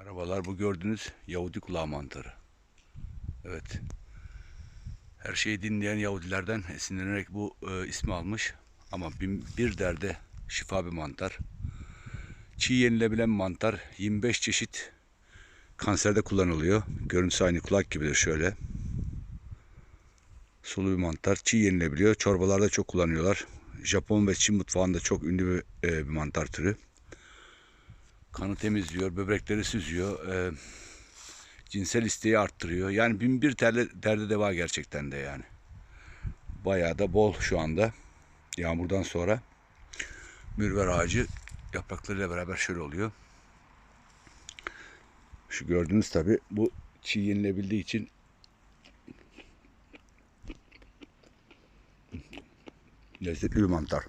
Merhabalar bu gördüğünüz Yahudi kulağı mantarı. Evet. Her şeyi dinleyen Yahudilerden esinlenerek bu e, ismi almış. Ama bin, bir derde şifa bir mantar. Çiğ yenilebilen mantar 25 çeşit kanserde kullanılıyor. Görüntüsü aynı kulak gibidir şöyle. Sulu bir mantar. Çiğ yenilebiliyor. Çorbalarda çok kullanıyorlar. Japon ve Çin mutfağında çok ünlü bir, e, bir mantar türü. Kanı temizliyor, böbrekleri süzüyor, e, cinsel isteği arttırıyor. Yani bin bir derde, derde deva gerçekten de yani. Bayağı da bol şu anda. Yağmurdan sonra mürver ağacı yapraklarıyla beraber şöyle oluyor. Şu gördüğünüz tabi bu çiğ yenilebildiği için lezzetli bir mantar.